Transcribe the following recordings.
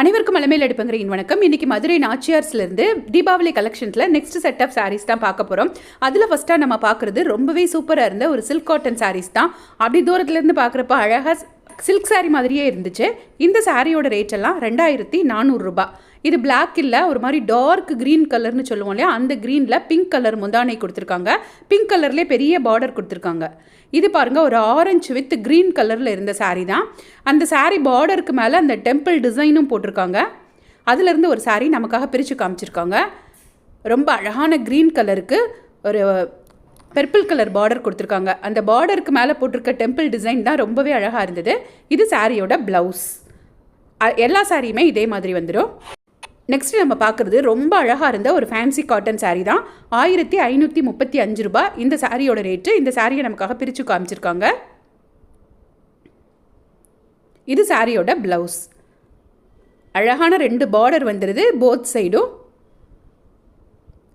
அனைவருக்கும் அலமையில் எடுப்புங்கிறீன் வணக்கம். இன்னைக்கு மதுரை நாச்சியார்ஸ்லேருந்து தீபாவளி கலெக்ஷன்ஸில் நெக்ஸ்ட் செட் ஆஃப் சாரீஸ் தான் பார்க்க போகிறோம் அதில் ஃபஸ்ட்டாக நம்ம பார்க்குறது ரொம்பவே சூப்பராக இருந்த ஒரு சில்க் காட்டன் சாரீஸ் தான். அப்படி தூரத்துலேருந்து பார்க்குறப்ப அழகாக சில்க் சாரீ மாதிரியே இருந்துச்சு. இந்த சாரியோட ரேட் எல்லாம் ரெண்டாயிரத்தி நானூறுரூபா இது பிளாக் இல்லை ஒரு மாதிரி டார்க் க்ரீன் கலர்னு சொல்லுவோம் இல்லையா? அந்த க்ரீனில் பிங்க் கலர் முந்தானை கொடுத்துருக்காங்க. பிங்க் கலர்லேயே பெரிய பார்டர் கொடுத்துருக்காங்க. இது பாருங்க ஒரு ஆரஞ்சு வித் க்ரீன் கலரில் இருந்த சாரீ தான். அந்த சாரீ பார்டருக்கு மேலே அந்த டெம்பிள் டிசைனும் போட்டிருக்காங்க. அதுலேருந்து ஒரு சாரீ நமக்காக பிரித்து காமிச்சிருக்காங்க. ரொம்ப அழகான க்ரீன் கலருக்கு ஒரு பர்பிள் கலர் பார்டர் கொடுத்துருக்காங்க. அந்த பார்டருக்கு மேலே போட்டிருக்க டெம்பிள் டிசைன் தான் ரொம்பவே அழகாக இருந்தது. இது சாரியோட ப்ளவுஸ் எல்லா சாரியுமே இதே மாதிரி வந்துடும் நெக்ஸ்ட் நம்ம பார்க்குறது ரொம்ப அழகாக இருந்த ஒரு ஃபேன்சி காட்டன் சாரீ தான். ஆயிரத்தி ஐநூற்றி முப்பத்தி அஞ்சு ரூபாய் இந்த சாரியோட ரேட்டு இந்த சாரியை நமக்காக பிரித்து காமிச்சிருக்காங்க. இது சாரியோட ப்ளவுஸ் அழகான ரெண்டு பார்டர் வந்துடுது போத் சைடும்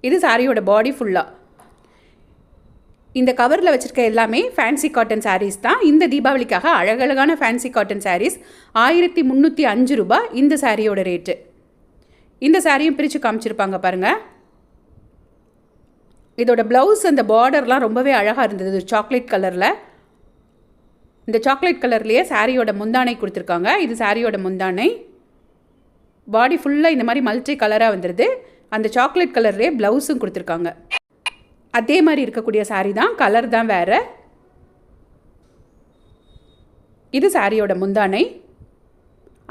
இது சாரியோட பாடி ஃபுல்லாக இந்த கவரில் வச்சுருக்க எல்லாமே ஃபேன்சி காட்டன் சாரீஸ் தான். இந்த தீபாவளிக்காக அழகழகான ஃபேன்சி காட்டன் சாரீஸ் ஆயிரத்தி முந்நூற்றி அஞ்சு ரூபாய் இந்த சாரியோட ரேட்டு இந்த சாரியும் பிரித்து காமிச்சிருப்பாங்க பாருங்கள் இதோட ப்ளவுஸ் அந்த பார்டர்லாம் ரொம்பவே அழகாக இருந்தது சாக்லேட் கலரில் இந்த சாக்லேட் கலர்லேயே சாரியோட முந்தானை கொடுத்துருக்காங்க. இது சாரியோட முந்தானை. பாடி ஃபுல்லாக இந்த மாதிரி மல்டி கலராக வந்துடுது அந்த சாக்லேட் கலர்லேயே ப்ளவுஸும் கொடுத்துருக்காங்க. அதே மாதிரி இருக்கக்கூடிய saree தான் கலர் தான் வேறு. இது சாரியோட முந்தானை.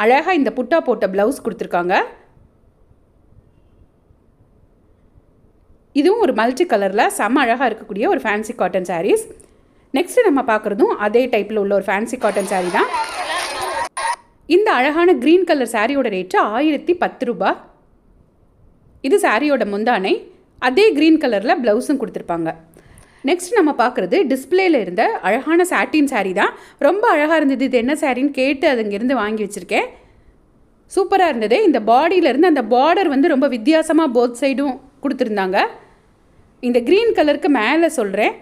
அழகாக இந்த புட்டா போட்ட ப்ளவுஸ் கொடுத்துருக்காங்க. இதுவும் ஒரு மல்டி கலரில் செம்ம அழகாக இருக்கக்கூடிய ஒரு ஃபேன்சி காட்டன் சாரீஸ் நெக்ஸ்ட்டு நம்ம பார்க்குறதும் அதே டைப்பில் உள்ள ஒரு ஃபேன்சி காட்டன் சாரீ தான். இந்த அழகான க்ரீன் கலர் சாரியோட ரேட்டு ஆயிரத்தி பத்து ரூபாய். இது சாரியோட முந்தானை. அதே க்ரீன் கலரில் ப்ளவுஸும் கொடுத்துருப்பாங்க. நெக்ஸ்ட் நம்ம பார்க்குறது டிஸ்பிளேல இருந்த அழகான சாட்டின் சாரீ தான். ரொம்ப அழகாக இருந்தது. இது என்ன சாரின்னு கேட்டு அது இங்கேருந்து வாங்கி வச்சுருக்கேன். சூப்பராக இருந்தது. இந்த பாடியிலேருந்து அந்த பார்டர் வந்து ரொம்ப வித்தியாசமாக போத் சைடும் கொடுத்துருந்தாங்க. இந்த க்ரீன் கலருக்கு மேலே சொல்கிறேன்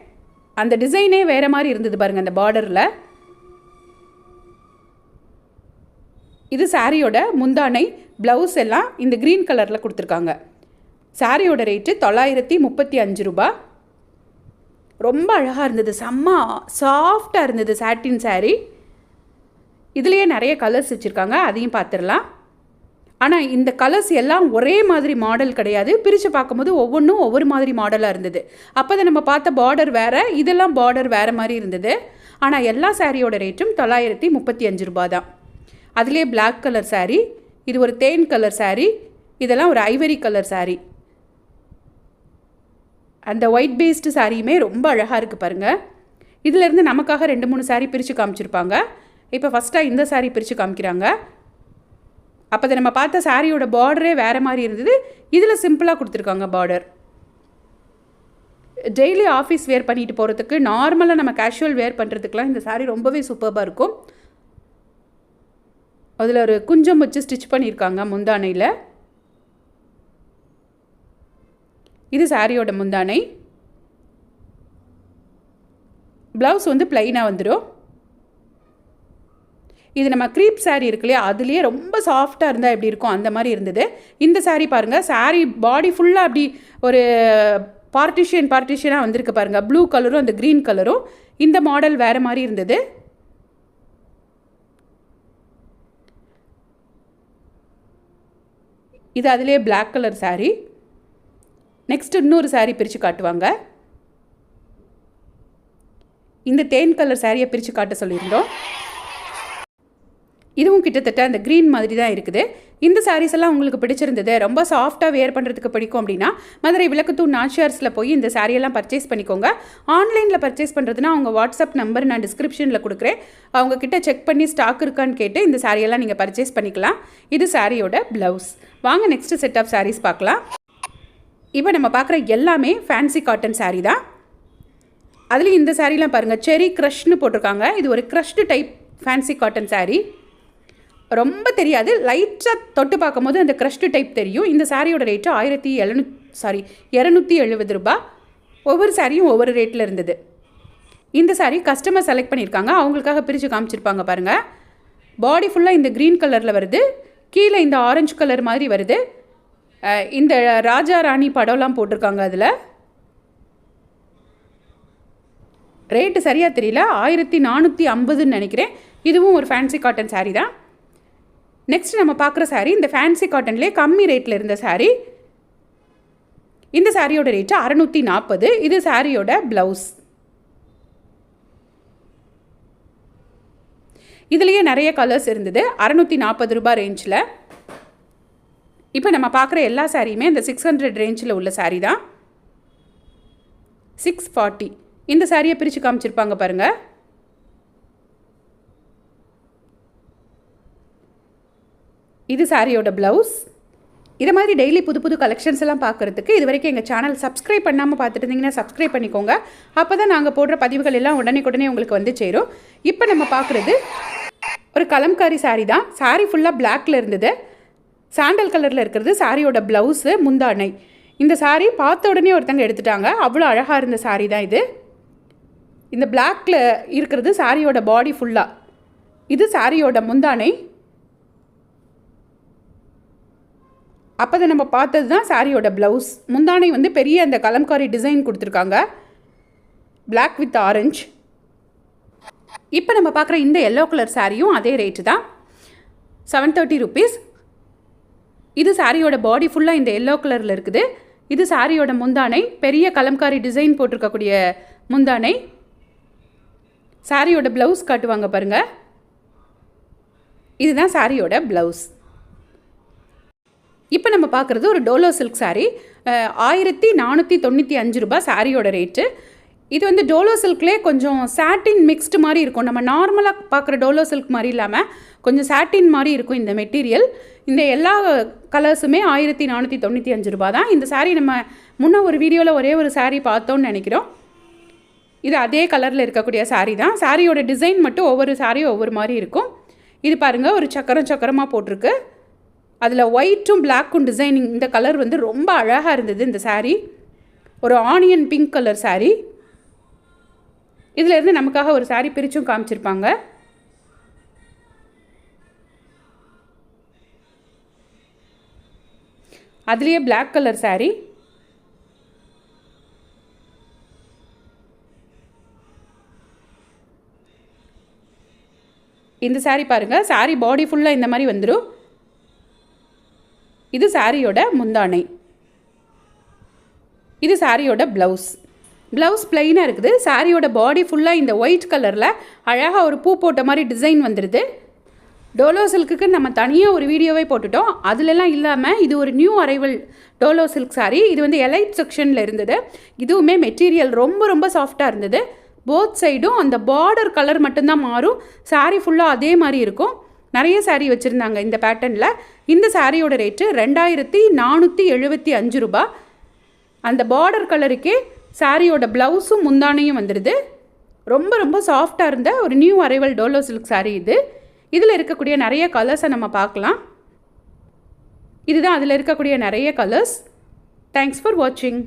அந்த டிசைனே வேறு மாதிரி இருந்தது பாருங்கள் அந்த பார்டரில் இது சாரியோட முந்தானை ப்ளவுஸ் எல்லாம் இந்த க்ரீன் கலரில் கொடுத்துருக்காங்க. சாரியோட ரேட்டு தொள்ளாயிரத்தி முப்பத்தி அஞ்சு ரூபா. ரொம்ப அழகாக இருந்தது செம்ம சாஃப்டாக இருந்தது சாட்டின் saree. இதுலேயே நிறைய கலர்ஸ் வச்சுருக்காங்க அதையும் பார்த்துடலாம். ஆனால் இந்த கலர்ஸ் எல்லாம் ஒரே மாதிரி மாடல் கிடையாது. பிரித்து பார்க்கும்போது ஒவ்வொன்றும் ஒவ்வொரு மாதிரி மாடலாக இருந்தது. அப்போ நம்ம பார்த்த பார்டர் வேறு இதெல்லாம் பார்டர் வேறு மாதிரி இருந்தது. ஆனால் எல்லா சாரியோட ரேட்டும் தொள்ளாயிரத்தி முப்பத்தி அஞ்சு ரூபா தான். அதிலே பிளாக் கலர் சாரீ இது ஒரு தேன் கலர் சாரீ இதெல்லாம் ஒரு ஐவரி கலர் சாரீ அந்த ஒயிட் பேஸ்டு சாரியுமே ரொம்ப அழகாக இருக்குது பாருங்கள் இதிலேருந்து நமக்காக ரெண்டு மூணு சாரீ பிரித்து காமிச்சிருப்பாங்க. இப்போ ஃபஸ்ட்டாக இந்த சாரீ பிரித்து காமிக்கிறாங்க. அப்போ நம்ம பார்த்த சாரியோட பார்டரே வேறு மாதிரி இருந்தது. இதில் சிம்பிளாக கொடுத்துருக்காங்க பார்டர் டெய்லி ஆஃபீஸ் வேர் பண்ணிட்டு போகிறதுக்கு நார்மலாக நம்ம கேஷுவல் வேர் பண்ணுறதுக்குலாம் இந்த சாரீ ரொம்பவே சூப்பராக இருக்கும். அதில் ஒரு குஞ்சம் வச்சு ஸ்டிச் பண்ணியிருக்காங்க முந்தானையில். இது சாரியோட முந்தானை. ப்ளவுஸ் வந்து ப்ளைனாக வந்துடும் இது நம்ம க்ரீப் சாரீ இருக்கு இல்லையா அதுலேயே ரொம்ப சாஃப்டாக இருந்தால் எப்படி இருக்கும்? அந்த மாதிரி இருந்தது. இந்த சாரீ பாருங்கள் சாரீ பாடி ஃபுல்லாக அப்படி ஒரு பார்ட்டிஷியன் பார்ட்டிஷியனாக வந்திருக்கு பாருங்கள் ப்ளூ கலரும் அந்த க்ரீன் கலரும் இந்த மாடல் வேறு மாதிரி இருந்தது. இது அதிலே பிளாக் கலர் saree. நெக்ஸ்ட் இன்னொரு saree பிரித்து காட்டுவாங்க. இந்த தேன் கலர் சாரியை பிரித்து காட்ட சொல்லியிருந்தோம். இதுவும் கிட்டத்தட்ட அந்த க்ரீன் மாதிரி தான் இருக்குது. இந்த சாரீஸ் எல்லாம் உங்களுக்கு பிடிச்சிருந்தது ரொம்ப சாஃப்டாக வேர் பண்ணுறதுக்கு பிடிக்கும் அப்படின்னா மதுரை விளக்கத்தூர் நாச்சியார்ஸில் போய் இந்த சாரியெல்லாம் பர்ச்சேஸ் பண்ணிக்கோங்க. ஆன்லைனில் பர்ச்சேஸ் பண்ணுறதுனா அவங்க வாட்ஸ்அப் நம்பர் நான் டிஸ்கிரிப்ஷனில் கொடுக்குறேன். அவங்க கிட்ட செக் பண்ணி ஸ்டாக் இருக்கான்னு கேட்டு இந்த சாரியெல்லாம் நீங்கள் பர்ச்சேஸ் பண்ணிக்கலாம். இது சாரியோட ப்ளவுஸ் வாங்க நெக்ஸ்ட் செட் ஆஃப் சாரீஸ் பார்க்கலாம். இப்போ நம்ம பார்க்குற எல்லாமே ஃபேன்சி காட்டன் சாரீ தான். அதுலேயும் இந்த சாரீலாம் பாருங்கள் செரி க்ரஷ்னு போட்டிருக்காங்க. இது ஒரு crushed type fancy cotton sari ரொம்ப தெரியாது. லைட்டாக தொட்டு பார்க்கும்போது அந்த க்ரஷ்டு டைப் தெரியும். இந்த சாரியோட ரேட்டு ஆயிரத்தி எழுநூ சாரி இரநூத்தி எழுபது ரூபாய் ஒவ்வொரு சாரியும் ஒவ்வொரு ரேட்டில் இருந்தது. இந்த சாரீ கஸ்டமர் செலக்ட் பண்ணியிருக்காங்க. அவங்களுக்காக பிரித்து காமிச்சிருப்பாங்க பாருங்கள் பாடி ஃபுல்லாக இந்த க்ரீன் கலரில் வருது. கீழே இந்த ஆரஞ்சு கலர் மாதிரி வருது. இந்த ராஜா ராணி படம்லாம் போட்டிருக்காங்க அதில். ரேட்டு சரியாக தெரியல. ஆயிரத்தி நானூற்றி ஐம்பதுன்னு நினைக்கிறேன். இதுவும் ஒரு ஃபேன்சி காட்டன் saree தான். நெக்ஸ்ட் நம்ம பார்க்குற சாரீ இந்த ஃபேன்சி காட்டன்லேயே கம்மி ரேட்டில் இருந்த சாரீ இந்த சாரியோட ரேட்டு அறநூற்றி நாற்பது இது சாரியோட ப்ளவுஸ் இதுலேயே நிறைய கலர்ஸ் இருந்தது. அறநூற்றி நாற்பது ரூபாய் ரேஞ்சில் இப்போ நம்ம பார்க்குற எல்லா சாரியுமே இந்த சிக்ஸ் ஹண்ட்ரட் ரேஞ்சில் உள்ள சாரீ தான். சிக்ஸ் ஃபார்ட்டி இந்த சாரியை பிரித்து காமிச்சிருப்பாங்க பாருங்கள் இது சாரியோட ப்ளவுஸ் இதை மாதிரி டெய்லி புது புது கலெக்ஷன்ஸ் எல்லாம் பார்க்குறதுக்கு இது வரைக்கும் எங்கள் சேனல் சப்ஸ்கிரைப் பண்ணாமல் பார்த்துட்டு இருந்தீங்கன்னா சப்ஸ்கிரைப் பண்ணிக்கோங்க. அப்போ தான் நாங்கள் போடுற பதிவுகள் எல்லாம் உடனே உங்களுக்கு வந்து சேரும். இப்போ நம்ம பார்க்குறது ஒரு கலம்காரி சாரீ தான். சாரீ ஃபுல்லாக பிளாக்ல இருந்தது. சாண்டல் கலரில் இருக்கிறது சாரியோட ப்ளவுஸு முந்தானை. இந்த சாரீ பார்த்த உடனே ஒருத்தங்க எடுத்துட்டாங்க. அவ்வளோ அழகாக இருந்த saree தான் இது. இந்த பிளாக்ல இருக்கிறது சாரியோட பாடி ஃபுல்லாக இது சாரியோட முந்தானை. அப்போ நம்ம பார்த்தது தான் சாரியோட ப்ளவுஸ் முந்தானை வந்து பெரிய அந்த கலம்காரி டிசைன் கொடுத்துருக்காங்க. பிளாக் வித் ஆரஞ்ச் இப்போ நம்ம பார்க்குற இந்த எல்லோ கலர் சாரியும் அதே ரேட்டு தான். செவன் தேர்ட்டி ருபீஸ் இது சாரியோட பாடி ஃபுல்லாக இந்த எல்லோ கலரில் இருக்குது. இது சாரியோட முந்தானை பெரிய கலம்காரி டிசைன் போட்டிருக்கக்கூடிய முந்தானை. சாரியோட ப்ளவுஸ் காட்டுவாங்க பாருங்கள் இதுதான் சாரியோட ப்ளவுஸ் இப்போ நம்ம பார்க்குறது ஒரு டோலோ சில்க் சாரீ ஆயிரத்தி நானூற்றி தொண்ணூற்றி அஞ்சு ரூபாய் சாரியோட ரேட்டு இது வந்து டோலோ சில்க்லேயே கொஞ்சம் சாட்டின் மிக்ஸ்டு மாதிரி இருக்கும். நம்ம நார்மலாக பார்க்குற டோலோ சில்க் மாதிரி இல்லாமல் கொஞ்சம் சாட்டின் மாதிரி இருக்கும் இந்த மெட்டீரியல் இந்த எல்லா கலர்ஸுமே ஆயிரத்தி நானூற்றி தொண்ணூற்றி அஞ்சு ரூபா தான். இந்த சாரீ நம்ம முன்ன ஒரு வீடியோவில் ஒரே ஒரு சாரீ பார்த்தோம்னு நினைக்கிறோம். இது அதே கலரில் இருக்கக்கூடிய சாரீ தான். சாரியோட டிசைன் மட்டும் ஒவ்வொரு சாரியும் ஒவ்வொரு மாதிரி இருக்கும். இது பாருங்கள் ஒரு சக்கரம் சக்கரமாக போட்டிருக்கு. அதில் ஒயிட்டும் பிளாக்கும் டிசைனிங் இந்த கலர் வந்து ரொம்ப அழகாக இருந்தது இந்த சாரீ ஒரு ஆனியன் பிங்க் கலர் சாரீ இதிலேருந்து நமக்காக ஒரு சாரீ பிரிச்சும் காமிச்சிருப்பாங்க. அதுலேயே பிளாக் கலர் சாரீ இந்த saree பாருங்கள் saree பாடி ஃபுல்லாக இந்த மாதிரி வந்துடும் இது சாரியோட முந்தானை. இது சாரியோட ப்ளவுஸ் ப்ளவுஸ் பிளைனாக இருக்குது. சாரியோட பாடி ஃபுல்லாக இந்த ஒயிட் கலரில் அழகாக ஒரு பூ போட்ட மாதிரி டிசைன் வந்துடுது டோலோ சில்க்குக்கு நம்ம தனியாக ஒரு வீடியோவே போட்டுட்டோம். அதுலலாம் இல்லாமல் இது ஒரு new arrival dola silk saree. இது வந்து எலைட் செக்ஷனில் இருந்தது. இதுவுமே மெட்டீரியல் ரொம்ப ரொம்ப சாஃப்டாக இருந்தது. போத் சைடும் அந்த பார்டர் கலர் மட்டும்தான் மாறும். saree ஃபுல்லாக அதே மாதிரி இருக்கும். நிறைய சேரீ வச்சுருந்தாங்க இந்த பேட்டர்னில் இந்த சாரியோட ரேட்டு ரெண்டாயிரத்தி நானூற்றி எழுபத்தி அஞ்சு ரூபா. அந்த பார்டர் கலருக்கே சாரியோட ப்ளவுஸும் முந்தானையும் வந்துடுது ரொம்ப ரொம்ப சாஃப்டாக இருந்த ஒரு new arrival dola silk saree இது. இதில் இருக்கக்கூடிய நிறைய கலர்ஸை நம்ம பார்க்கலாம். இதுதான் அதில் இருக்கக்கூடிய நிறைய கலர்ஸ் தேங்க்ஸ் ஃபார் வாட்சிங்